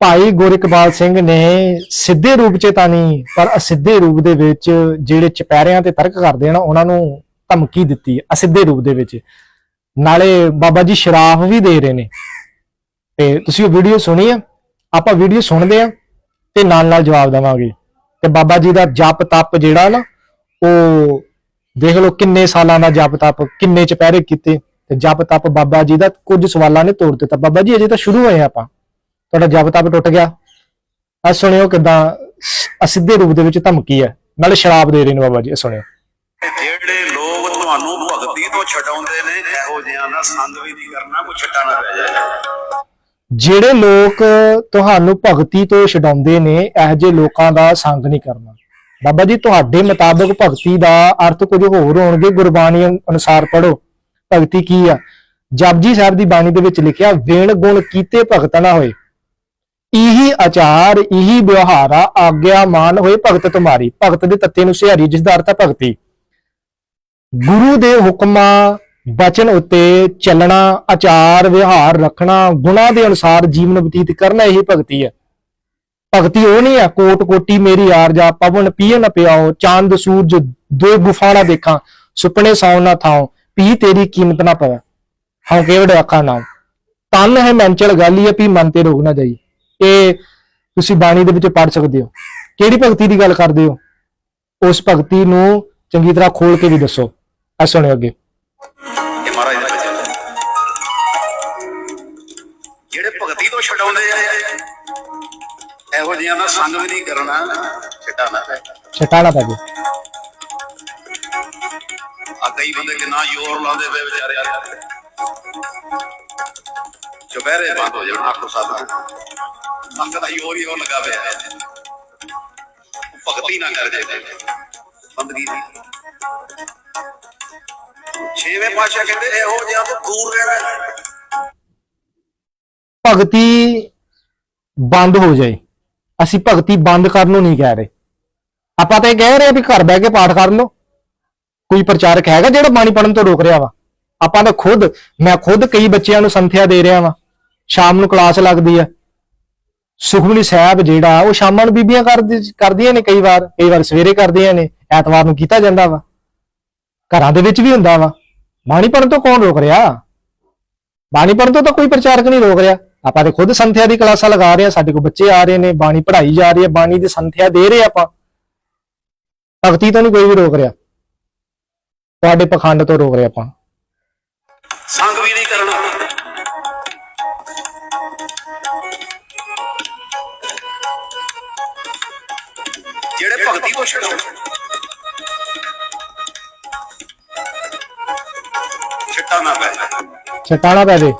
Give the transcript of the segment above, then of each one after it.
ਭਾਈ ਗੁਰਇਕਬਾਲ ਸਿੰਘ ਨੇ ਸਿੱਧੇ ਰੂਪ 'ਚ ਤਾਂ ਨਹੀਂ, ਪਰ ਅਸਿੱਧੇ ਰੂਪ ਦੇ ਵਿੱਚ ਜਿਹੜੇ ਚਪੈਰਿਆਂ ਤੇ ਤਰਕ ਕਰਦੇ ਆ ਨਾ ਉਹਨਾਂ ਨੂੰ ਧਮਕੀ ਦਿੱਤੀ, ਅਸਿੱਧੇ ਰੂਪ ਦੇ ਵਿੱਚ। ਨਾਲੇ ਬਾਬਾ ਜੀ ਸ਼ਰਾਫ ਵੀ ਦੇ ਰਹੇ ਨੇ। ਤੇ ਤੁਸੀਂ ਉਹ ਵੀਡੀਓ ਸੁਣੀ ਆ? ਆਪਾਂ ਵੀਡੀਓ ਸੁਣਦੇ ਆ ਤੇ ਨਾਲ ਨਾਲ ਜਵਾਬ ਦੇਵਾਂਗੇ। ਤੇ ਬਾਬਾ ਜੀ ਦਾ ਜਪ ਤਪ ਜਿਹੜਾ ਨਾ, ਉਹ ਦੇਖ ਲਓ ਕਿੰਨੇ ਸਾਲਾਂ ਦਾ ਜਪ ਤਪ ਕਿੰਨੇ ਚਪਹਿਰੇ ਕੀਤੇ। ਤੇ ਜਪ ਤਪ ਬਾਬਾ ਜੀ ਦਾ ਕੁਝ ਸਵਾਲਾਂ ਨੇ ਤੋੜ ਦਿੱਤਾ। ਬਾਬਾ ਜੀ, ਅਜੇ ਤਾਂ ਸ਼ੁਰੂ ਹੋਏ ਆਪਾਂ। ਤੁਹਾਡਾ ਜਪ ਤਪ ਟੁੱਟ ਗਿਆ। ਆ ਸੁਣਿਓ ਕਿਦਾਂ ਅਸਿੱਧੇ ਰੂਪ ਦੇ ਵਿੱਚ ਧਮਕੀ ਹੈ। ਨਾਲੇ ਸ਼ਰਾਬ ਦੇ ਰਹੇ ਨੇ ਬਾਬਾ ਜੀ ਇਹ ਸੁਣਿਓ। ਜਿਹੜੇ ਲੋਕ ਤੁਹਾਨੂੰ ਭਗਤੀ ਤੋਂ ਛਡਾਉਂਦੇ ਨੇ ਇਹੋ ਜਿਹਾਂ ਦਾ ਸੰਗ ਵੀ ਨਹੀਂ ਕਰਨਾ ਕੋਈ ਛੱਟਾ ਨਾ ਪੈ ਜਾਏ। ਜਿਹੜੇ ਲੋਕ ਤੁਹਾਨੂੰ ਭਗਤੀ ਤੋਂ ਛਡਾਉਂਦੇ ਨੇ ਇਹੋ ਜਿਹੇ ਲੋਕਾਂ ਦਾ ਸੰਗ ਨਹੀਂ ਕਰਨਾ। ਬਾਬਾ ਜੀ ਤੁਹਾਡੇ ਮੁਤਾਬਕ ਭਗਤੀ ਦਾ ਅਰਥ ਕੁਝ ਹੋਰ ਹੋਣਗੇ। ਗੁਰਬਾਣੀ ਅਨੁਸਾਰ ਪੜੋ ਭਗਤੀ ਕੀ ਆ? ਜਪਜੀ ਸਾਹਿਬ ਦੀ ਬਾਣੀ ਦੇ ਵਿੱਚ ਲਿਖਿਆ ਵੇਣ ਗੁਣ ਕੀਤੇ ਭਗਤ ਨਾ ਹੋਏ। ਇਹੀ ਆਚਾਰ ਇਹੀ ਵਿਵਹਾਰਾ ਆਗਿਆ ਮਾਨ ਹੋਏ ਭਗਤ ਤੁਮਾਰੀ। ਭਗਤ ਦੇ ਤੱਤੇ ਨੂੰ ਸਿਹਾਰੀ, ਜਿਸ ਦਾ ਅਰਥ ਹੈ ਭਗਤੀ। ਗੁਰੂ ਦੇ ਹੁਕਮਾਂ, ਬਚਨ ਉੱਤੇ ਚੱਲਣਾ, ਆਚਾਰ ਵਿਹਾਰ ਰੱਖਣਾ, ਗੁਣਾ ਦੇ ਅਨੁਸਾਰ ਜੀਵਨ ਬਤੀਤ ਕਰਨਾ, ਇਹੀ ਭਗਤੀ ਹੈ ਭਗਤੀ ਉਹ ਨਹੀਂ ਹੈ ਕੋਟ ਕੋਟੀ ਮੇਰੀ ਯਾਰ ਜਾ, ਪਵਨ ਪੀਏ ਨਾ ਪਿਆਓ ਚਾਂਦ, ਸੂਰਜ ਦੋ ਗੁਫਾਣਾ ਦੇਖਾਂ, ਸੁਪਨੇ ਸੌਣ ਨਾ ਥਾਓ ਪੀ ਤੇਰੀ ਕੀਮਤ ਨਾ ਪਵੇ। ਹਾਂ ਕਿਹੜੇ ਅੱਖਾਂ ਨਾਮ ਤਨ ਹੈ ਮੰਚਲ ਗਾਲੀ ਹੈ ਪੀ ਮਨ ਤੇ ਰੋਗ ਨਾ ਜਾਈ ਇਹ ਤੁਸੀਂ ਬਾਣੀ ਦੇ ਵਿੱਚ ਪੜ ਸਕਦੇ ਹੋ। ਕਿਹੜੀ ਭਗਤੀ ਦੀ ਗੱਲ ਕਰਦੇ ਹੋ? ਉਸ ਭਗਤੀ ਨੂੰ ਚੰਗੀ ਤਰ੍ਹਾਂ ਖੋਲ ਕੇ ਵੀ ਦੱਸੋ। ਆ ਸੁਣਿਓ ਅੱਗੇ। ਇਹ ਮਹਾਰਾਜ ਦੇ ਜਿਹੜੇ ਭਗਤੀ ਤੋਂ ਛਡਾਉਂਦੇ ਆ ਇਹੋ ਜਿਹਾਂ ਦਾ ਸੰਗ ਵੀ ਨਹੀਂ ਕਰਨਾ। ਛੱਟਾ ਨਾ ਪੈ ਛਟਾਣਾ ਪੈ ਆ ਕਈ ਬੰਦੇ ਕਿੰਨਾ ਜ਼ੋਰ ਲਾਉਂਦੇ ਪਏ ਵਿਚਾਰੇ। ਚੁਪਹਿਰੇ ਬੰਦ ਹੋ ਜਾਣ ਆਖੋ ਸਾਧ। ਸੰਗ ਦਾ ਜ਼ੋਰ ਹੀ ਉਹ ਲੱਗਾ ਪਿਆ ਭਗਤੀ ਨਾ ਕਰ ਜੇ। ਬੰਦਗੀ ਦੀ। ਛੇਵੇਂ ਪਾਸ਼ਾ ਕਹਿੰਦੇ, ਇਹੋ ਜਿਹਾ ਤੋਂ ਦੂਰ ਰਹਿਣਾ ਭਗਤੀ ਬੰਦ ਹੋ ਜਾਏ। ਅਸੀਂ ਭਗਤੀ ਬੰਦ ਕਰਨ ਨੂੰ ਨਹੀਂ ਕਹਿ ਰਹੇ। ਆਪਾਂ ਤਾਂ ਇਹ ਕਹਿ ਰਹੇ ਆ ਵੀ ਘਰ ਬਹਿ ਕੇ ਪਾਠ ਕਰ ਲਓ। ਕੋਈ ਪ੍ਰਚਾਰਕ ਹੈਗਾ ਜਿਹੜਾ ਬਾਣੀ ਪੜਨ ਤੋਂ ਰੋਕ ਰਿਹਾ ਵਾ? ਆਪਾਂ ਤਾਂ ਖੁਦ, ਮੈਂ ਖੁਦ ਕਈ ਬੱਚਿਆਂ ਨੂੰ ਸੰਥਿਆ ਦੇ ਰਿਹਾ ਵਾਂ। ਸ਼ਾਮ ਨੂੰ ਕਲਾਸ ਲੱਗਦੀ ਆ। ਸੁਖਮਨੀ ਸਾਹਿਬ ਜਿਹੜਾ, ਉਹ ਸ਼ਾਮਾਂ ਨੂੰ ਬੀਬੀਆਂ ਕਰਦੀ- ਕਰਦੀਆਂ ਨੇ ਕਈ ਵਾਰ ਕਈ ਵਾਰ ਸਵੇਰੇ ਕਰਦੀਆਂ ਨੇ, ਐਤਵਾਰ ਨੂੰ ਕੀਤਾ ਜਾਂਦਾ ਵਾ। ਘਰਾਂ ਦੇ ਵਿੱਚ ਵੀ ਹੁੰਦਾ ਵਾ। ਬਾਣੀ ਪੜਨ ਤੋਂ ਕੌਣ ਰੋਕ ਰਿਹਾ? ਬਾਣੀ ਪੜ੍ਹਨ ਤੋਂ ਤਾਂ ਕੋਈ ਪ੍ਰਚਾਰਕ ਨਹੀਂ ਰੋਕ ਰਿਹਾ। ਆਪਾਂ ਤੇ ਖੁਦ ਸੰਥਿਆ ਦੀ ਕਲਾਸਾਂ ਲਗਾ ਰਹੇ ਆ ਸਾਡੇ ਕੋਲ ਬੱਚੇ ਆ ਰਹੇ ਨੇ, ਬਾਣੀ ਪੜ੍ਹਾਈ ਜਾ ਰਹੀ ਹੈ, ਬਾਣੀ ਦੀ ਸੰਥਿਆ ਦੇ ਰਹੇ ਆਪਾਂ। ਭਗਤੀ ਤੋਂ ਨਹੀਂ ਕੋਈ ਵੀ ਰੋਕ ਰਿਹਾ। ਤੁਹਾਡੇ ਪਖੰਡ ਤੋਂ ਰੋਕ ਰਹੇ ਆਪਾਂ। ਛੱਟਾ ਨਾ ਪੈ ਦੇ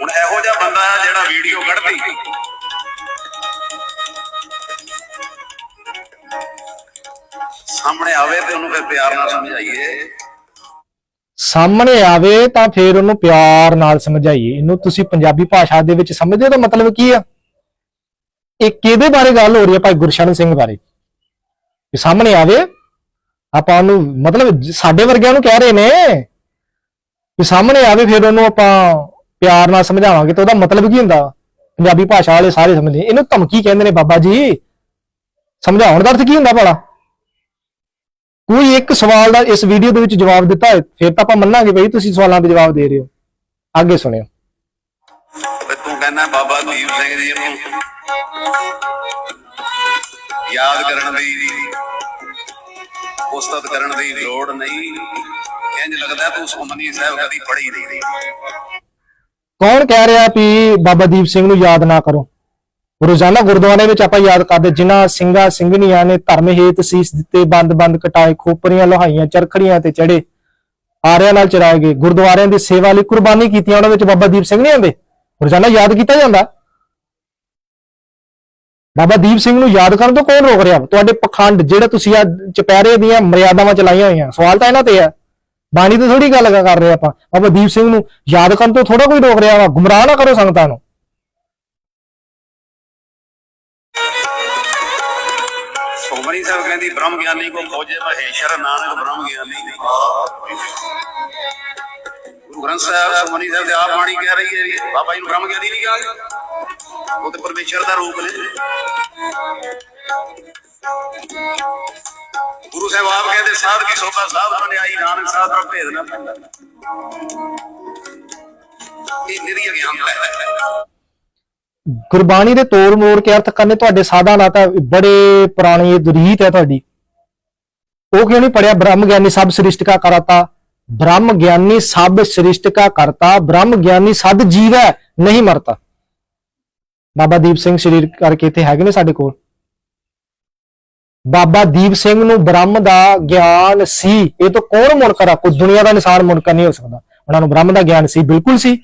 ਹੁਣ ਇਹੋ ਜਿਹਾ ਬੰਦਾ ਹੈ ਜਿਹੜਾ ਵੀਡੀਓ ਕੱਢਦੀ। ਸਾਹਮਣੇ ਆਵੇ ਤੇ ਉਹਨੂੰ ਫਿਰ ਪਿਆਰ ਨਾਲ ਸਮਝਾਈਏ। ਸਾਹਮਣੇ ਆਵੇ ਤਾਂ ਫਿਰ ਉਹਨੂੰ ਪਿਆਰ ਨਾਲ ਸਮਝਾਈਏ। ਇਹਨੂੰ ਤੁਸੀਂ ਪੰਜਾਬੀ ਭਾਸ਼ਾ ਦੇ ਵਿੱਚ ਸਮਝਦੇ ਹੋ ਤਾਂ ਮਤਲਬ ਕੀ ਆ? ਇਹ ਕਿਹਦੇ ਬਾਰੇ ਗੱਲ ਹੋ ਰਹੀ ਹੈ ਭਾਈ ਗੁਰਸ਼ਰਨ ਸਿੰਘ ਬਾਰੇ? ਕਿ ਸਾਹਮਣੇ ਆਵੇ, ਆਪਾਂ ਉਹਨੂੰ ਮਤਲਬ ਸਾਡੇ ਵਰਗਿਆਂ ਨੂੰ ਕਹਿ ਰਹੇ ਨੇ ਕਿ ਸਾਹਮਣੇ ਆਵੇ ਫਿਰ ਉਹਨੂੰ ਆਪਾਂ ਪਿਆਰ ਨਾਲ ਸਮਝਾਵਾਂਗੇ ਤਾਂ ਉਹਦਾ ਮਤਲਬ ਕੀ ਹੁੰਦਾ? ਪੰਜਾਬੀ ਭਾਸ਼ਾ ਵਾਲੇ ਸਾਰੇ ਸਮਝਦੇ ਇਹਨੂੰ ਧਮਕੀ ਕਹਿੰਦੇ ਨੇ ਬਾਬਾ ਜੀ। ਸਮਝਾਉਣ ਦਾ ਅਰਥ ਕੀ ਹੁੰਦਾ ਭਲਾ? ਕੋਈ ਇੱਕ ਸਵਾਲ ਦਾ ਇਸ ਵੀਡੀਓ ਦੇ ਵਿੱਚ ਜਵਾਬ ਦਿੱਤਾ ਫਿਰ ਤਾਂ ਆਪਾਂ ਮੰਨਾਂਗੇ ਬਈ ਤੁਸੀਂ ਸਵਾਲਾਂ ਦੇ ਜਵਾਬ ਦੇ ਰਹੇ ਹੋ। ਅੱਗੇ ਸੁਣਿਓ। ਕਹਿੰਦਾ, ਬਾਬਾ ਦੀਪ ਸਿੰਘ ਜੀ ਨੂੰ ਯਾਦ ਕਰਨ ਦੀ ਉਸਤਤ ਕਰਨ ਦੀ ਲੋੜ ਨਹੀਂ। ਇੰਜ ਲੱਗਦਾ ਤੂੰ ਸੁਖਮਨੀ ਸਾਹਿਬ ਕਦੀ ਪੜ੍ਹੀ ਨਹੀਂ ਕੌਣ ਕਹਿ ਰਿਹਾ ਵੀ ਬਾਬਾ ਦੀਪ ਸਿੰਘ ਨੂੰ ਯਾਦ ਨਾ ਕਰੋ? ਰੋਜ਼ਾਨਾ ਗੁਰਦੁਆਰੇ ਵਿੱਚ ਆਪਾਂ ਯਾਦ ਕਰਦੇ, ਜਿਨ੍ਹਾਂ ਸਿੰਘਾਂ, ਸਿੰਘਣੀਆਂ ਨੇ ਧਰਮ ਹੇਤ ਸੀਸ ਦਿੱਤੇ, ਬੰਦ-ਬੰਦ ਕਟਾਏ, ਖੋਪਰੀਆਂ ਲੋਹਾਈਆਂ, ਚਰਖੜੀਆਂ ਤੇ ਚੜੇ ਆਰਿਆਂ ਨਾਲ ਚਰਾਏ ਗਏ। ਗੁਰਦੁਆਰਿਆਂ ਦੀ ਸੇਵਾ ਲਈ ਕੁਰਬਾਨੀ ਕੀਤੀਆਂ ਉਹਨਾਂ ਵਿੱਚ ਬਾਬਾ ਦੀਪ ਸਿੰਘ ਨਹੀਂ ਆਉਂਦੇ? ਰੋਜ਼ਾਨਾ ਯਾਦ ਕੀਤਾ ਜਾਂਦਾ? ਬਾਬਾ ਦੀਪ ਸਿੰਘ ਨੂੰ ਯਾਦ ਕਰਨ ਤੋਂ ਕੌਣ ਰੋਕ ਰਿਹਾ? ਤੁਹਾਡੇ ਪਖੰਡ ਜਿਹੜਾ ਤੁਸੀਂ ਆ ਚਪੈਰੇ ਦੀਆਂ ਮਰਿਆਦਾਵਾਂ ਚਲਾਈਆਂ ਹੋਈਆਂ, ਸਵਾਲ ਤਾਂ ਇਹਨਾਂ ਤੇ ਆ। ਬਾਣੀ ਤੇ ਥੋੜੀ ਗੱਲ ਕਰ ਰਹੇ ਆਪਾਂ। ਬਾਬਾ ਦੀਪ ਸਿੰਘ ਨੂੰ ਯਾਦ ਕਰਨ ਤੋਂ ਥੋੜਾ ਕੋਈ ਰੋਕ ਰਿਹਾ ਵਾ, ਗੁੰਮਰਾਹ ਨਾ ਕਰੋ ਸੰਗਤਾਂ ਨੂੰ। ਸੁਖਮਨੀ ਸਾਹਿਬ ਕਹਿੰਦੀ, ਬ੍ਰਹਮ ਗਿਆਨੀ ਕੋ ਖੋਜੇ ਮਹੇਸ਼ਰ, ਨਾਨਕ ਬ੍ਰਹਮ ਗਿਆਨੀ। ਗ੍ਰੰਥ ਸਾਹਿਬ ਸੁਮਨੀ ਸਾਹਿਬ ਦੇ ਆਪ ਬਾਣੀ ਕਹਿ ਰਹੀ ਹੈ ਵੀ ਬਾਬਾ ਜੀ ਨੂੰ ਬ੍ਰਹਮ ਗਿਆਨੀ ਨਹੀਂ ਕਿਹਾ ਉਹ ਤੇ ਪਰਮੇਸ਼ਰ ਦਾ ਰੂਪ ਨੇ। ਗੁਰੂ ਸਾਹਿਬ ਆਪ ਕਹਿੰਦੇ, ਸਾਧ ਕੀ ਸੋਭਾ, ਸਾਧ ਬਣਾਈ ਨਾਨਕ ਸਾਧ ਦਾ ਭੇਦ ਨਾ ਪੈਂਦਾ। ਇਹ ਨਿਰੀ ਗਿਆਨ ਹੈ। ਗੁਰਬਾਣੀ ਦੇ ਤੋੜ ਮੋੜ ਕੇ ਅਰਥ ਕਰਨੇ, ਤੁਹਾਡੇ ਸਾਦਾ ਲਾਤਾ ਬੜੇ ਪੁਰਾਣੀ ਇਹ ਰੀਤ ਹੈ ਤੁਹਾਡੀ। ਉਹ ਕਿਉਂ ਨਹੀਂ ਪੜਿਆ? ਬ੍ਰਹਮ ਗਿਆਨੀ ਸਭ ਸ੍ਰਿਸ਼ਟ ਕਾ ਕਰਤਾ। ਬ੍ਰਹਮ ਗਿਆਨੀ ਸਭ ਸ੍ਰਿਸ਼ਟ ਕਾ ਕਰਤਾ, ਬ੍ਰਹਮ ਗਿਆਨੀ ਸਦ ਜੀਵ ਹੈ ਨਹੀਂ ਮਰਤਾ। ਬਾਬਾ ਦੀਪ ਸਿੰਘ ਸ਼ਰੀਰ ਕਰਕੇ ਇੱਥੇ ਹੈਗੇ ਨੇ ਸਾਡੇ ਕੋਲ। ਬਾਬਾ ਦੀਪ ਸਿੰਘ ਨੂੰ ਬ੍ਰਹਮ ਦਾ ਗਿਆਨ ਸੀ। ਇਹ ਤਾਂ ਕੌਣ ਮੁਨਕਰ ਆ? ਕੋਈ ਦੁਨੀਆ ਦਾ ਇਨਸਾਨ ਮੁਨਕਰ ਨਹੀਂ ਹੋ ਸਕਦਾ। ਉਹਨਾਂ ਨੂੰ ਬ੍ਰਹਮ ਦਾ ਗਿਆਨ ਸੀ, ਬਿਲਕੁਲ ਸੀ।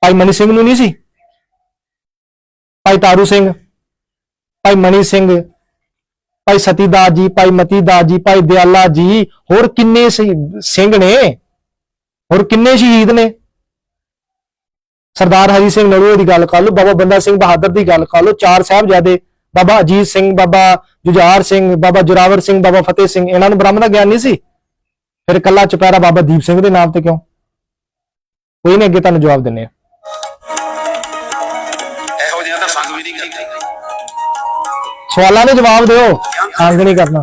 ਭਾਈ ਮਨੀ ਸਿੰਘ ਨੂੰ ਨਹੀਂ ਸੀ। ਭਾਈ ਤਾਰੂ ਸਿੰਘ, ਭਾਈ ਮਨੀ ਸਿੰਘ ਭਾਈ ਸਤੀਦਾਸ ਜੀ, ਭਾਈ ਮਤੀਦਾਸ ਜੀ, ਭਾਈ ਦਿਆਲਾ ਜੀ, ਹੋਰ ਕਿੰਨੇ ਸ਼ਹੀ- ਸਿੰਘ ਨੇ? ਹੋਰ ਕਿੰਨੇ ਸ਼ਹੀਦ ਨੇ? ਸਰਦਾਰ ਹਰੀ ਸਿੰਘ ਨਲੂਏ ਦੀ ਗੱਲ ਕਰ ਲਓ, ਬਾਬਾ ਬੰਦਾ ਸਿੰਘ ਬਹਾਦਰ ਦੀ ਗੱਲ ਕਰ ਲਓ, ਚਾਰ ਸਾਹਿਬਜ਼ਾਦੇ, ਬਾਬਾ ਅਜੀਤ ਸਿੰਘ, ਬਾਬਾ ਜੁਝਾਰ ਸਿੰਘ, ਬਾਬਾ ਜੁਰਾਵਰ ਸਿੰਘ, ਬਾਬਾ ਫਤਿਹ ਸਿੰਘ, ਇਹਨਾਂ ਨੂੰ ਬ੍ਰਹਮ ਦਾ ਗਿਆਨ ਨਹੀਂ ਸੀ? ਫਿਰ ਕੱਲਾ ਚੁਪਹਿਰਾ ਬਾਬਾ ਦੀਪ ਸਿੰਘ ਦੇ ਨਾਮ ਤੇ ਕਿਉਂ? ਕੋਈ ਨਹੀਂ ਅੱਗੇ ਤੁਹਾਨੂੰ ਜਵਾਬ ਦਿੰਨੇ ਆ ਸਵਾਲਾਂ ਦੇ ਜਵਾਬ ਦਿਓ। ਸੰਗ ਨਹੀਂ ਕਰਨਾ।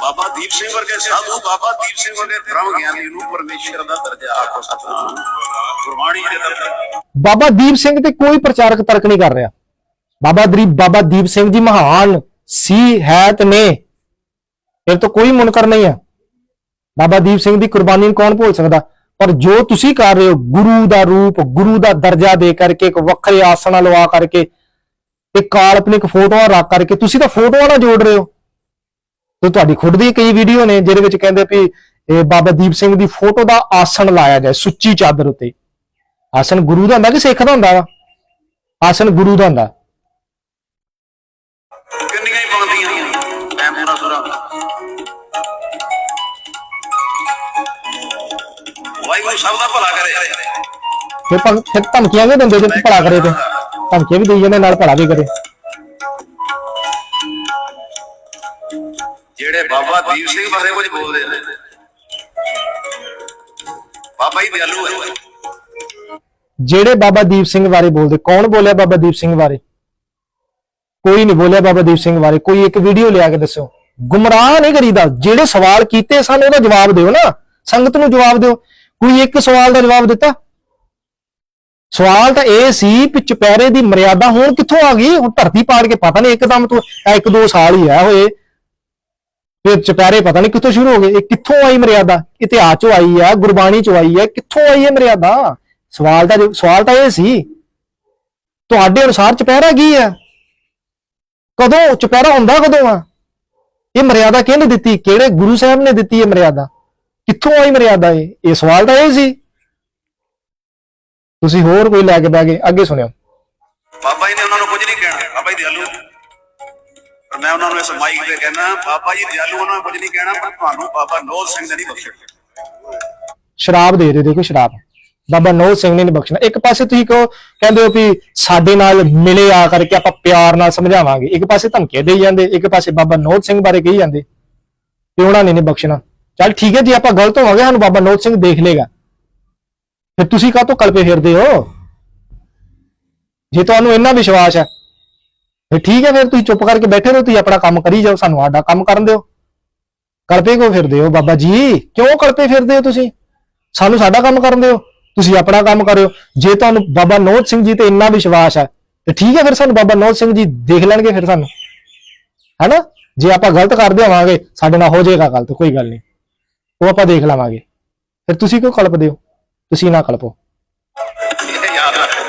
ਬਾਬਾ ਦੀਪ ਸਿੰਘ ਵਰਗੇ ਸਾਧੂ ਬਾਬਾ ਦੀਪ ਸਿੰਘ ਵਰਗੇ ਬ੍ਰਹਮ ਗਿਆਨੀ ਨੂੰ ਪਰਮੇਸ਼ਰ ਦਾ ਦਰਜਾ ਆਖੋ ਸਤਿਨਾਮ ਗੁਰਬਾਣੀ ਦੇ ਦਰਜਾ। ਬਾਬਾ ਦੀਪ ਸਿੰਘ ਤੇ ਕੋਈ ਪ੍ਰਚਾਰਕ ਤਰਕ ਨਹੀਂ ਕਰ ਰਿਹਾ। ਬਾਬਾ ਦੀਪ ਬਾਬਾ ਦੀਪ ਸਿੰਘ ਜੀ ਮਹਾਨ ਸੀ ਹੈ ਤੇ ਨੇ। ਇਹ ਤਾਂ ਕੋਈ ਮੁਨਕਰ ਨਹੀਂ ਹੈ ਬਾਬਾ ਦੀਪ ਸਿੰਘ ਦੀ ਕੁਰਬਾਨੀ ਨੂੰ ਕੌਣ ਭੁੱਲ ਸਕਦਾ? ਪਰ ਜੋ ਤੁਸੀਂ ਕਰ ਰਹੇ ਹੋ ਗੁਰੂ ਦਾ ਰੂਪ ਗੁਰੂ ਦਾ ਦਰਜਾ ਦੇ ਕਰਕੇ ਇੱਕ ਵੱਖਰੇ ਆਸਣਾ ਲਵਾ ਕਰਕੇ ਇੱਕ ਕਾਲਪਨਿਕ ਫੋਟੋਆਂ ਰੱਖ ਕਰਕੇ ਤੁਸੀਂ ਤਾਂ ਫੋਟੋਆਂ ਨਾਲ ਜੋੜ ਰਹੇ ਹੋ। ਤੇ ਤੁਹਾਡੀ ਖੁਦ ਦੀ ਕਈ ਵੀਡੀਓ ਨੇ ਜਿਹਦੇ ਵਿੱਚ ਕਹਿੰਦੇ ਵੀ ਇਹ ਬਾਬਾ ਦੀਪ ਸਿੰਘ ਦੀ ਫੋਟੋ ਦਾ ਆਸਣ ਲਾਇਆ ਜਾਏ ਸੁੱਚੀ ਚਾਦਰ ਉੱਤੇ। ਆਸਣ ਗੁਰੂ ਦਾ ਹੁੰਦਾ ਕਿ ਸਿੱਖ ਦਾ ਹੁੰਦਾ ਵਾ? ਆਸਣ ਗੁਰੂ ਦਾ ਹੁੰਦਾ। ਕਿੰਨੀਆਂ ਹੀ ਬਣਦੀਆਂ ਮੈਂ ਪੂਰਾ ਸੁਰਾ। ਵਾਹਿਗੁਰੂ ਸਭ ਦਾ ਭਲਾ ਕਰੇ। ਭੰ- ਫਿਰ ਧਮਕੀਆਂ ਵੀ ਦਿੰਦੇ ਜੇ ਭਲਾ ਕਰੇ ਤੇ? ਧਮਕੀਆਂ ਵੀ ਦੇਈ ਜਾਂਦੇ ਨਾਲ ਭਲਾ ਵੀ ਕਰੇ। ਜਿਹੜੇ ਬਾਬਾ ਦੀਪ ਸਿੰਘ ਬਾਰੇ ਕੁਝ ਬੋਲਦੇ ਨੇ। ਬਾਬਾ ਹੀ ਦਿਆਲੂ ਹੈ। ਜਿਹੜੇ ਬਾਬਾ ਦੀਪ ਸਿੰਘ ਬਾਰੇ ਬੋਲਦੇ ਕੌਣ ਬੋਲਿਆ ਬਾਬਾ ਦੀਪ ਸਿੰਘ ਬਾਰੇ? ਕੋਈ ਨਹੀਂ ਬੋਲਿਆ ਬਾਬਾ ਦੀਪ ਸਿੰਘ ਬਾਰੇ ਕੋਈ ਇੱਕ ਵੀਡੀਓ ਲਿਆ ਕੇ ਦੱਸੋ ਗੁੰਮਰਾਹ ਨਹੀਂ ਕਰੀਦਾ ਜਿਹੜੇ ਸਵਾਲ ਕੀਤੇ ਸਨ ਉਹਦਾ ਜਵਾਬ ਦਿਓ ਨਾ। ਸੰਗਤ ਨੂੰ ਜਵਾਬ ਦਿਓ। ਕੋਈ ਇੱਕ ਸਵਾਲ ਦਾ ਜਵਾਬ ਦਿੱਤਾ? ਸਵਾਲ ਤਾਂ ਇਹ ਸੀ ਕਿ ਚੁਪਹਿਰੇ ਦੀ ਮਰਿਆਦਾ ਹੁਣ ਕਿੱਥੋਂ ਆ ਗਈ? ਹੁਣ ਧਰਤੀ ਪਾੜ ਕੇ ਪਤਾ ਨਹੀਂ ਇੱਕਦਮ ਤੋਂ ਇੱਕ ਦੋ ਸਾਲ ਹੀ ਆ ਹੋਏ। ਫਿਰ ਚੁਪਹਿਰੇ ਪਤਾ ਨਹੀਂ ਕਿੱਥੋਂ ਸ਼ੁਰੂ ਹੋ ਗਏ। ਇਹ ਕਿੱਥੋਂ ਆਈ ਮਰਿਆਦਾ? ਇਤਿਹਾਸ ਚੋਂ ਆਈ ਆ, ਗੁਰਬਾਣੀ ਚੋਂ ਆਈ ਹੈ ਕਿੱਥੋਂ ਆਈ ਹੈ ਮਰਿਆਦਾ? ਸਵਾਲ ਤਾਂ ਸਵਾਲ ਤਾਂ ਇਹ ਸੀ, ਤੁਹਾਡੇ ਅਨੁਸਾਰ ਚੁਪਹਿਰਾ ਕੀ ਹੈ ਕਦੋਂ ਚੁਪਹਿਰਾ ਹੁੰਦਾ ਕਦੋਂ ਆ? ਇਹ ਮਰਿਆਦਾ ਕਿਹਨੇ ਦਿੱਤੀ? ਕਿਹੜੇ ਗੁਰੂ ਸਾਹਿਬ ਨੇ ਦਿੱਤੀ ਇਹ ਮਰਿਆਦਾ? ਕਿੱਥੋਂ ਆਈ ਮਰਿਆਦਾ ਇਹ? ਇਹ ਸਵਾਲ ਤਾਂ ਇਹ ਸੀ। ਤੁਸੀਂ ਹੋਰ ਕੋਈ ਲੈ ਕੇ ਬਹਿ ਗਏ? ਅੱਗੇ ਸੁਣਿਓ। ਬਾਬਾ ਜੀ ਨੇ ਉਹਨਾਂ ਨੂੰ ਕੁਝ ਨਹੀਂ ਕਹਿਣਾ। ਬਾਬਾ ਜੀ ਦਿਆਲੂ। ਪਰ ਮੈਂ ਉਹਨਾਂ ਨੂੰ ਇਸ ਮਾਈਕ ਤੇ ਕਹਿਣਾ ਬਾਬਾ ਜੀ ਦਿਆਲੂ ਉਹਨਾਂ ਨੂੰ ਕੁਝ ਨਹੀਂ ਕਹਿਣਾ ਪਰ ਤੁਹਾਨੂੰ ਬਾਬਾ ਨੋਲ ਸਿੰਘ ਨੇ ਨਹੀਂ ਬਖਸ਼ਣਾ ਸ਼ਰਾਬ ਦੇ ਰਹੇ ਦੇਖੋ ਸ਼ਰਾਬ। ਬਾਬਾ ਨੌ ਸਿੰਘ ਨੇ ਨਹੀਂ ਬਖਸ਼ਣਾ। ਇੱਕ ਪਾਸੇ ਤੁਸੀਂ ਕਹੋ ਕਹਿੰਦੇ ਹੋ ਵੀ ਸਾਡੇ ਨਾਲ ਮਿਲੇ ਆ ਕਰਕੇ ਆਪਾਂ ਪਿਆਰ ਨਾਲ ਸਮਝਾਵਾਂਗੇ। ਇੱਕ ਪਾਸੇ ਧਮਕੀਆਂ ਦੇਈ ਜਾਂਦੇ ਇੱਕ ਪਾਸੇ ਬਾਬਾ ਨੌ ਸਿੰਘ ਬਾਰੇ ਕਹੀ ਜਾਂਦੇ। ਤੇ ਉਹਨਾਂ ਨੇ ਨਹੀਂ ਬਖਸ਼ਣਾ। ਚੱਲ ਠੀਕ ਹੈ ਜੇ ਆਪਾਂ ਗਲਤ ਹੋਵਾਂਗੇ ਸਾਨੂੰ ਬਾਬਾ ਨੌ ਸਿੰਘ ਦੇਖ ਲੇਗਾ। ਫਿਰ ਤੁਸੀਂ ਕਾਹ ਤੋਂ ਕਲਪੇ ਫਿਰਦੇ ਹੋ? ਜੇ ਤੁਹਾਨੂੰ ਇੰਨਾ ਵਿਸ਼ਵਾਸ ਹੈ, ਫਿਰ ਠੀਕ ਹੈ, ਫਿਰ ਤੁਸੀਂ ਚੁੱਪ ਕਰਕੇ ਬੈਠੇ ਰਹੋ, ਤੁਸੀਂ ਆਪਣਾ ਕੰਮ ਕਰੀ ਜਾਓ, ਸਾਨੂੰ ਸਾਡਾ ਕੰਮ ਕਰਨ ਦਿਓ। ਕਲਪੇ ਕਿਉਂ ਫਿਰਦੇ ਹੋ ਬਾਬਾ ਜੀ? ਕਿਉਂ ਕਲਪੇ ਫਿਰਦੇ ਹੋ ਤੁਸੀਂ? ਸਾਨੂੰ ਸਾਡਾ ਕੰਮ ਕਰਨ ਦਿਓ, ਤੁਸੀਂ ਆਪਣਾ ਕੰਮ ਕਰਿਓ। ਜੇ ਤੁਹਾਨੂੰ ਬਾਬਾ ਨੋਤ ਸਿੰਘ ਜੀ ਤੇ ਇੰਨਾ ਵਿਸ਼ਵਾਸ ਹੈ, ਤੇ ਠੀਕ ਹੈ, ਫਿਰ ਸਾਨੂੰ ਬਾਬਾ ਨੋਤ ਸਿੰਘ ਜੀ ਦੇਖ ਲੈਣਗੇ ਫਿਰ ਸਾਨੂੰ। ਹੈਨਾ? ਜੇ ਆਪਾਂ ਗਲਤ ਕਰਦੇ ਆਵਾਂਗੇ ਸਾਡੇ ਨਾਲ ਹੋ ਜਾਏਗਾ ਗਲਤ, ਕੋਈ ਗੱਲ ਨਹੀਂ। ਉਹ ਆਪਾਂ ਦੇਖ ਲਵਾਂਗੇ। ਫਿਰ ਤੁਸੀਂ ਕਿਉਂ ਕਲਪਦੇ ਹੋ? ਤੁਸੀਂ ਨਾ ਕਲਪੋ। ਇਹ ਯਾਦ ਰੱਖੋ।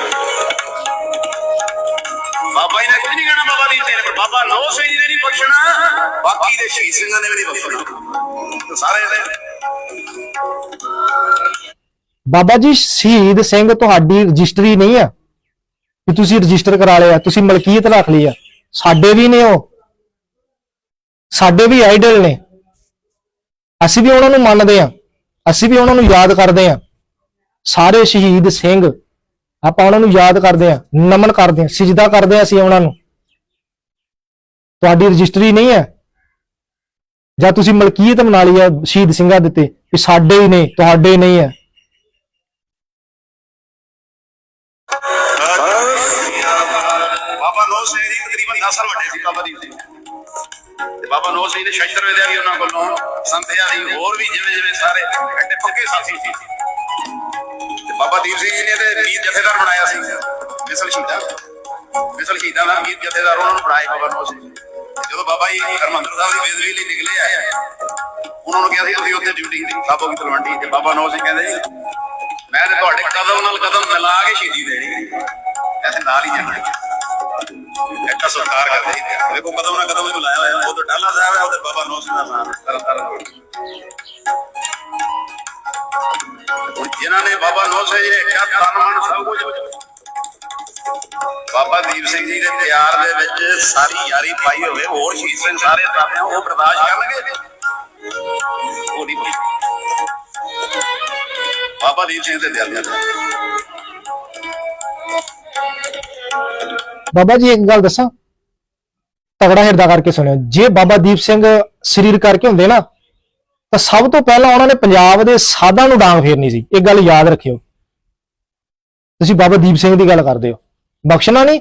ਬਾਬਾ ਜੀ ਨੇ ਕੁਝ ਨਹੀਂ ਕਹਿਣਾ ਬਾਬਾ ਦੀਪ ਸਿੰਘ ਨੇ ਬਾਬਾ ਨੌ ਸਿੰਘ ਜੀ ਨੇ ਨਹੀਂ ਬਖਸ਼ਣਾ ਬਾਕੀ ਦੇ ਸ਼ਹੀਦ ਸਿੰਘਾਂ ਨੇ ਵੀ ਨਹੀਂ ਬਖਸ਼ਣਾ ਸਾਰੇ ਨੇ ਬਾਬਾ ਜੀ ਸ਼ਹੀਦ ਸਿੰਘ ਤੁਹਾਡੀ ਰਜਿਸਟਰੀ ਨਹੀਂ ਆ। ਕਿ ਤੁਸੀਂ ਰਜਿਸਟਰ ਕਰਾ ਲਿਆ ਤੁਸੀਂ ਮਲਕੀਅਤ ਰੱਖ ਲਈ ਆ। ਸਾਡੇ ਵੀ ਨੇ ਉਹ। ਸਾਡੇ ਵੀ ਆਈਡਲ ਨੇ। ਅਸੀਂ ਵੀ ਉਹਨਾਂ ਨੂੰ ਮੰਨਦੇ ਆ। ਅਸੀਂ ਵੀ ਉਹਨਾਂ ਨੂੰ ਯਾਦ ਕਰਦੇ ਆ। ਸਾਰੇ ਸ਼ਹੀਦ ਸਿੰਘ, ਆਪਾਂ ਉਹਨਾਂ ਨੂੰ ਯਾਦ ਕਰਦੇ ਆ ਨਮਨ ਕਰਦੇ ਆ ਸਜਦਾ ਕਰਦੇ ਆ ਅਸੀਂ ਉਹਨਾਂ ਨੂੰ। ਤੁਹਾਡੀ ਰਜਿਸਟਰੀ ਨਹੀਂ ਹੈ। ਜਾਂ ਤੁਸੀਂ ਮਲਕੀਅਤ ਬਣਾ ਲਈ ਆ ਸ਼ਹੀਦ ਸਿੰਘਾਂ ਦਿੱਤੇ ਵੀ ਸਾਡੇ ਹੀ ਨੇ, ਤੁਹਾਡੇ ਨਹੀਂ ਹੈ। ਬਾਬਾ ਨੋ ਸਿੰਘ ਜੀ ਤਕਰੀਬਨ 10 ਸਾਲ ਵੱਡੇ ਸੀ ਬਾਬਾ ਦੀਪ ਤੇ ਬਾਬਾ ਨੋ ਸਿੰਘ ਦੇ ਸ਼ਸਤਰ ਵਿਦਿਆ ਵੀ ਉਹਨਾਂ ਕੋਲੋਂ ਸੰਤਿਆ ਦੀ ਹੋਰ ਵੀ ਜਿਵੇਂ ਜਿਵੇਂ ਸਾਰੇ ਕੱਟੇ ਪੱਕੇ ਸਾਥੀ ਸੀ। ਬਾਬਾ ਦੀਪ ਸਿੰਘ ਜੀ ਨੇ ਤੇ ਵੀਰ ਜਥੇਦਾਰ ਬਣਾਇਆ ਸੀ। ਮਿਸਲ ਸ਼ਹੀਦਾਂ। ਮਿਸਲ ਸ਼ਹੀਦਾਂ ਦਾ ਵੀਰ ਜਥੇਦਾਰ ਉਹਨਾਂ ਨੂੰ ਬਣਾਇਆ ਬਾਬਾ ਨੋ ਸਿੰਘ ਜਦੋਂ ਬਾਬਾ ਜੀ ਹਰਮੰਦਰ ਸਾਹਿਬ ਦੀ ਬੇਦਬੀ ਲਈ ਨਿਕਲੇ ਆਏ ਉਹਨਾਂ ਨੂੰ ਕਿਹਾ ਸੀ ਤੁਸੀਂ ਉੱਥੇ ਡਿਊਟੀ ਸਾਬੋ ਦੀ ਤਲਵੰਡੀ ਤੇ ਬਾਬਾ ਨੋ ਸਿੰਘ ਕਹਿੰਦੇ, ਮੈਂ ਤੇ ਤੁਹਾਡੇ ਕਦਮ ਨਾਲ ਕਦਮ ਮਿਲਾ ਕੇ ਸ਼ਹੀਦੀ ਦੇਣੀ ਹੈ। ਐਸੇ ਨਾਲ ਹੀ ਜਾਣਾ ਇੱਕ ਸਰਕਾਰ ਕਰਦੇ ਸੀ ਦੇਖੋ, ਕਦਮ ਨਾਲ ਕਦਮ ਮਿਲਾਇਆ ਹੋਇਆ, ਉਹ ਤਾਂ ਡਾਲਾ ਸਾਹਿਬ ਹੈ ਉਹਦੇ ਬਾਬਾ ਨੋ ਸਿੰਘ ਦਾ ਨਾਮ ਤਰਨ ਤਰਨ ਜਿਨ੍ਹਾਂ ਨੇ ਬਾਬਾ ਨੋ ਸਿੰਘ ਜੀ ਨੇ ਤਨ ਮਨ ਸਭ ਕੁਝ ਬਾਬਾ ਦੀਪ ਸਿੰਘ ਜੀ ਦੇ ਪਿਆਰ ਦੇ ਵਿੱਚ ਸਾਰੀ ਯਾਰੀ ਪਾਈ ਹੋਵੇ, ਹੋਰ ਸ਼ਹੀਦ ਸਿੰਘ ਸਾਰੇ ਤਾਪਿਆਂ ਉਹ ਬਰਦਾਸ਼ਤ ਕਰਨਗੇ। ਉਹ ਨਹੀਂ ਬਾਬਾ ਦੀਪ ਸਿੰਘ ਦੇ ਦਿਲ ਵਿੱਚ ਬਾਬਾ ਜੀ, ਇੱਕ ਗੱਲ ਦੱਸਾਂ? ਤਗੜਾ ਹਿਰਦਾ ਕਰਕੇ ਸੁਣਿਓ। ਜੇ ਬਾਬਾ ਦੀਪ ਸਿੰਘ ਸਰੀਰ ਕਰਕੇ ਹੁੰਦੇ ਨਾ ਤਾਂ ਸਭ ਤੋਂ ਪਹਿਲਾਂ ਉਹਨਾਂ ਨੇ ਪੰਜਾਬ ਦੇ ਸਾਧਾਂ ਨੂੰ ਡਾਂਗ ਫੇਰਨੀ ਸੀ। ਇਹ ਗੱਲ ਯਾਦ ਰੱਖਿਓ। ਤੁਸੀਂ ਬਾਬਾ ਦੀਪ ਸਿੰਘ ਦੀ ਗੱਲ ਕਰਦੇ ਹੋ। ਬਖਸ਼ਣਾ ਨਹੀਂ।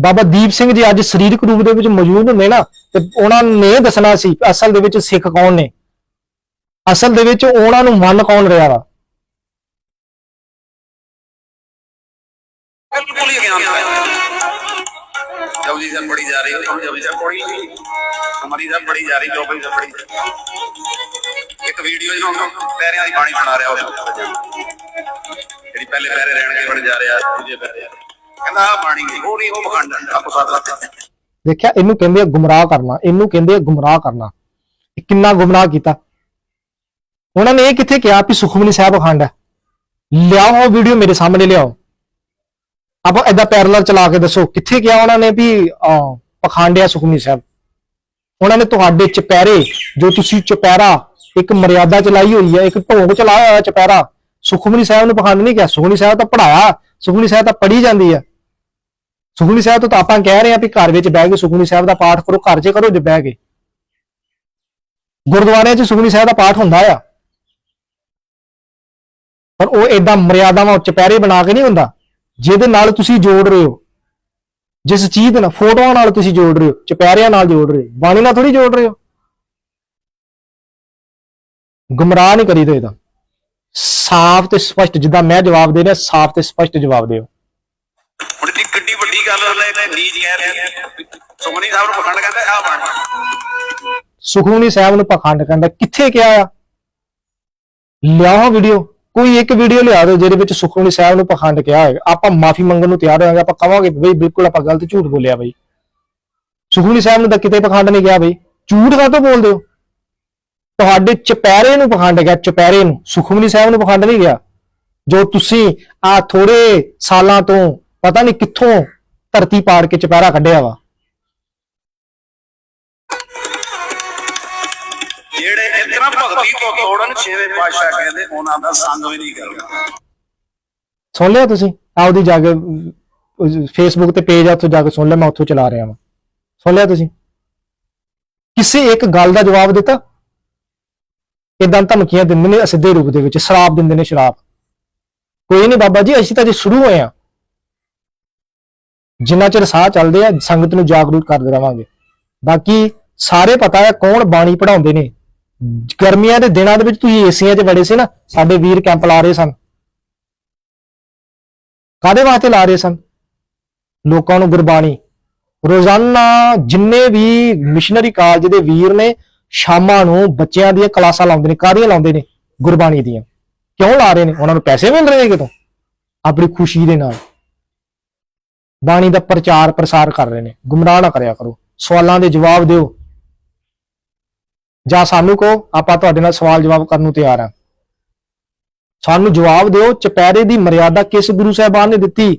ਬਾਬਾ ਦੀਪ ਸਿੰਘ ਜੀ ਅੱਜ ਸਰੀਰਕ ਰੂਪ ਦੇ ਵਿੱਚ ਮੌਜੂਦ ਹੁੰਦੇ ਨਾ, ਤੇ ਉਹਨਾਂ ਨੇ ਦੱਸਣਾ ਸੀ, ਅਸਲ ਦੇ ਵਿੱਚ ਸਿੱਖ ਕੌਣ ਨੇ? ਅਸਲ ਦੇ ਵਿੱਚ ਉਹਨਾਂ ਨੂੰ ਮੰਨ ਕੌਣ ਰਿਹਾ ਵਾ? ਬਿਲਕੁਲ ਹੀ ਗਿਆਨ ਹੈ ਜਪਜੀ ਸਾਹਿਬ ਪੜੀ ਜਾ ਰਹੀ ਹੈ। ਜਪਜੀ ਸਾਹਿਬ ਪੜੀ ਹਮਾਰੀ ਸਾਹਿਬ ਪੜੀ ਜਾ ਰਹੀ ਜਪਜੀ ਸਾਹਿਬ ਪੜੀ ਇੱਕ ਵੀਡੀਓ ਜਿਹਨੂੰ ਪੈਰਿਆਂ ਦੀ ਬਾਣੀ ਸੁਣਾ ਰਿਹਾ ਉਹਦੇ ਜਿਹੜੀ ਪਹਿਲੇ ਪੈਰੇ ਰਹਿਣਗੇ ਬਣ ਜਾ ਰਿਹਾ ਦੂਜੇ ਪੈਰੇ ਕਹਿੰਦਾ ਆ ਬਾਣੀ ਨਹੀਂ ਉਹ ਨਹੀਂ ਉਹ ਮਖੰਡ ਆਪੋ ਸਾਥ ਲਾਤੇ। ਦੇਖਿਆ ਇਹਨੂੰ ਕਹਿੰਦੇ ਆ ਗੁੰਮਰਾਹ ਕਰਨਾ ਇਹਨੂੰ ਕਹਿੰਦੇ ਆ ਗੁੰਮਰਾਹ ਕਰਨਾ। ਇਹ ਕਿੰਨਾ ਗੁੰਮਰਾਹ ਕੀਤਾ। ਉਹਨਾਂ ਨੇ ਇਹ ਕਿੱਥੇ ਕਿਹਾ ਕਿ ਸੁਖਮਨੀ ਸਾਹਿਬ ਅਖੰਡ ਹੈ? ਲਿਆਓ ਉਹ ਵੀਡੀਓ ਮੇਰੇ ਸਾਹਮਣੇ ਲਿਆਓ। ਆਪਾਂ ਏਦਾਂ ਪੈਰਲਲ ਚਲਾ ਕੇ ਦੱਸੋ ਕਿੱਥੇ ਕਿਹਾ ਉਹਨਾਂ ਨੇ ਵੀ ਅਹ, ਪਖੰਡ ਸੁਖਮਨੀ ਸਾਹਿਬ? ਉਹਨਾਂ ਨੇ ਤੁਹਾਡੇ ਚਪੈਰੇ ਜੋ ਤੁਸੀਂ ਚਪੈਰਾ ਇੱਕ ਮਰਿਆਦਾ ਚਲਾਈ ਹੋਈ ਹੈ ਇੱਕ ਢੋਂਗ ਚਲਾਇਆ ਹੋਇਆ ਚਪੈਰਾ ਸੁਖਮਨੀ ਸਾਹਿਬ ਨੂੰ ਪਖੰਡ ਨਹੀਂ ਕਿਹਾ। ਸੁਖਮਨੀ ਸਾਹਿਬ ਤਾਂ ਪੜਾਇਆ ਸੁਖਮਨੀ ਸਾਹਿਬ ਤਾਂ ਪੜੀ ਜਾਂਦੀ ਹੈ। ਸੁਖਮਨੀ ਸਾਹਿਬ ਤੋਂ ਤਾਂ ਆਪਾਂ ਕਹਿ ਰਹੇ ਹਾਂ ਵੀ ਘਰ ਵਿੱਚ ਬਹਿ ਕੇ ਸੁਖਮਨੀ ਸਾਹਿਬ ਦਾ ਪਾਠ ਕਰੋ ਘਰ 'ਚ ਕਰੋ ਜੇ ਬਹਿ ਕੇ। ਗੁਰਦੁਆਰਿਆਂ 'ਚ ਸੁਖਮਨੀ ਸਾਹਿਬ ਦਾ ਪਾਠ ਹੁੰਦਾ ਆ। ਪਰ ਉਹ ਏਦਾਂ ਮਰਿਆਦਾਵਾਂ ਚਪਹਿਰੇ ਬਣਾ ਕੇ ਨਹੀਂ ਹੁੰਦਾ। ਜਿਹਦੇ ਨਾਲ ਤੁਸੀਂ ਜੋੜ ਰਹੇ ਹੋ। ਜਿਸ ਚੀਜ਼ ਨਾਲ ਫੋਟੋਆਂ ਨਾਲ ਤੁਸੀਂ ਜੋੜ ਰਹੇ ਹੋ ਚਪਹਿਰਿਆਂ ਨਾਲ ਜੋੜ ਰਹੇ ਹੋ ਬਾਣੀ ਨਾਲ ਥੋੜੀ ਜੋੜ ਰਹੇ ਹੋ। ਗੁੰਮਰਾਹ ਨਹੀਂ ਕਰੀਦਾ ਇਹਦਾ। ਸਾਫ਼ ਤੇ ਸਪਸ਼ਟ ਜਿੱਦਾਂ ਮੈਂ ਜਵਾਬ ਦੇ ਰਿਹਾ ਸਾਫ਼ ਤੇ ਸਪਸ਼ਟ ਜਵਾਬ ਦਿਓ। ਹੁਣ ਦੀ ਕਿੱਡੀ ਵੱਡੀ ਗੱਲ ਉਹਨੇ ਤੇ ਨੀਜ ਕਹਿ ਰਹੀ ਹੈ ਸੁਮਨੀ ਸਾਹਿਬ ਨੂੰ ਪਖੰਡ ਕਹਿੰਦਾ ਆ ਬਾਣੀ। ਸੁਖਮਨੀ ਸਾਹਿਬ ਨੂੰ ਪਖੰਡ ਕਹਿੰਦਾ ਕਿੱਥੇ ਕਿਹਾ ਆ? ਲਿਆਓ ਵੀਡੀਓ ਕੋਈ ਇੱਕ ਵੀਡੀਓ ਲਿਆ ਦਿਓ ਜਿਹਦੇ ਵਿੱਚ ਸੁਖਮਨੀ ਸਾਹਿਬ ਨੂੰ ਪਖੰਡ ਕਿਹਾ ਹੋਵੇ ਆਪਾਂ ਮਾਫੀ ਮੰਗਣ ਨੂੰ ਤਿਆਰ ਹੋਵਾਂਗੇ ਆਪਾਂ ਕਵਾਂਗੇ ਬਈ ਬਿਲਕੁਲ ਆਪਾਂ ਗਲਤ ਝੂਠ ਬੋਲਿਆ ਬਈ। ਸੁਖਮਨੀ ਸਾਹਿਬ ਨੂੰ ਤਾਂ ਕਿਤੇ ਪਖੰਡ ਨਹੀਂ ਕਿਹਾ ਬਈ। ਝੂਠ ਕਾਹਤੋਂ ਬੋਲਦੇ ਹੋ? ਤੁਹਾਡੇ ਚਪੈਰੇ ਨੂੰ ਪਖੰਡ ਗਿਆ ਚਪੈਰੇ ਨੂੰ। ਸੁਖਮਨੀ ਸਾਹਿਬ ਨੂੰ ਪਖੰਡ ਨਹੀਂ ਗਿਆ ਜੋ ਤੁਸੀਂ ਆ ਥੋੜੇ ਸਾਲਾਂ ਤੋਂ ਪਤਾ ਨਹੀਂ ਕਿੱਥੋਂ ਧਰਤੀ ਪਾੜ ਕੇ ਚਪੈਰਾ ਕੱਢਿਆ ਵਾ। ਜਿਹੜੇ ਇਤਨਾ ਭਗਤੀ ਤੋਂ ਤੋੜਨ ਛੇਵੇਂ ਪਾਤਸ਼ਾਹ ਕਹਿੰਦੇ, ਉਹਨਾਂ ਦਾ ਸੰਗ ਵੀ ਨਹੀਂ ਕਰਨਾ। ਸੁਣ ਲਿਆ ਤੁਸੀਂ? ਆਪਦੀ ਜਾ ਕੇ ਫੇਸਬੁੱਕ ਤੇ ਪੇਜ ਆ, ਉੱਥੋਂ ਜਾ ਕੇ ਸੁਣ ਲਿਆ, ਮੈਂ ਉੱਥੋਂ ਚਲਾ ਰਿਹਾ ਹਾਂ ਸੁਣ ਲਿਆ ਤੁਸੀਂ? ਕਿਸੇ ਇੱਕ ਗੱਲ ਦਾ ਜਵਾਬ ਦਿੱਤਾ? ਇਦਾਂ ਧਮਕੀਆਂ ਦਿੰਦੇ ਨੇ, ਅਸਿੱਧੇ ਰੂਪ ਦੇ ਵਿੱਚ, ਸ਼ਰਾਬ ਦਿੰਦੇ ਨੇ ਸ਼ਰਾਬ। ਕੋਈ ਨਹੀਂ ਬਾਬਾ ਜੀ, ਅਸੀਂ ਤਾਂ ਜੇ ਸ਼ੁਰੂ ਹੋਏ ਆ। ਜਿੰਨਾ ਚਿਰ ਸਾਹ ਚੱਲਦੇ ਆ, ਸੰਗਤ ਨੂੰ ਜਾਗਰੂਕ ਕਰਦੇ ਰਵਾਂਗੇ। ਬਾਕੀ ਸਾਰੇ ਪਤਾ ਹੈ ਕੌਣ ਬਾਣੀ ਪੜਾਉਂਦੇ ਨੇ ਗਰਮੀਆਂ ਦੇ ਦਿਨਾਂ ਦੇ ਵਿੱਚ ਤੁਸੀਂ ਏਸੀਆਂ 'ਚ ਬੜੇ ਸੀ ਨਾ, ਸਾਡੇ ਵੀਰ ਕੈਂਪ ਲਾ ਰਹੇ ਸਨ। ਕਾਦੇ ਵਾਸਤੇ ਲਾ ਰਹੇ ਸਨ? ਲੋਕਾਂ ਨੂੰ ਗੁਰਬਾਣੀ। ਰੋਜ਼ਾਨਾ ਜਿੰਨੇ ਵੀ ਮਿਸ਼ਨਰੀ ਕਾਲਜ ਦੇ ਵੀਰ ਨੇ, ਸ਼ਾਮਾਂ ਨੂੰ ਬੱਚਿਆਂ ਦੀਆਂ ਕਲਾਸਾਂ ਲਾਉਂਦੇ ਨੇ। ਕਾਹਦੀਆਂ ਲਾਉਂਦੇ ਨੇ? ਗੁਰਬਾਣੀ ਦੀਆਂ। ਕਿਉਂ ਲਾ ਰਹੇ ਨੇ? ਉਹਨਾਂ ਨੂੰ ਪੈਸੇ ਮਿਲ ਰਹੇ ਨੇ ਕਿਤੋਂ? ਆਪਣੀ ਖੁਸ਼ੀ ਦੇ ਨਾਲ। ਬਾਣੀ ਦਾ ਪ੍ਰਚਾਰ ਪ੍ਰਸਾਰ ਕਰ ਰਹੇ ਨੇ। ਗੁੰਮਰਾਹ ਨਾ ਕਰਿਆ ਕਰੋ। ਸਵਾਲਾਂ ਦੇ ਜਵਾਬ ਦਿਓ। ਜਾਂ ਸਾਨੂੰ ਕਹੋ, ਆਪਾਂ ਤੁਹਾਡੇ ਨਾਲ ਸਵਾਲ ਜਵਾਬ ਕਰਨ ਨੂੰ ਤਿਆਰ ਹਾਂ। ਸਾਨੂੰ ਜਵਾਬ ਦਿਓ ਚਪੈਰੇ ਦੀ ਮਰਿਆਦਾ ਕਿਸ ਗੁਰੂ ਸਾਹਿਬਾਨ ਨੇ ਦਿੱਤੀ?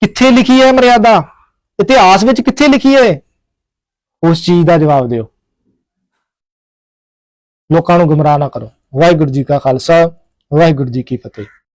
ਕਿੱਥੇ ਲਿਖੀ ਹੈ ਮਰਿਆਦਾ? ਇਤਿਹਾਸ ਵਿੱਚ ਕਿੱਥੇ ਲਿਖੀ ਹੈ? ਉਸ ਚੀਜ਼ ਦਾ ਜਵਾਬ ਦਿਓ। ਲੋਕਾਂ ਨੂੰ ਗੁੰਮਰਾਹ ਨਾ ਕਰੋ। ਵਾਹਿਗੁਰੂ ਜੀ ਕਾ ਖਾਲਸਾ, ਵਾਹਿਗੁਰੂ ਜੀ ਕੀ ਫਤਿਹ।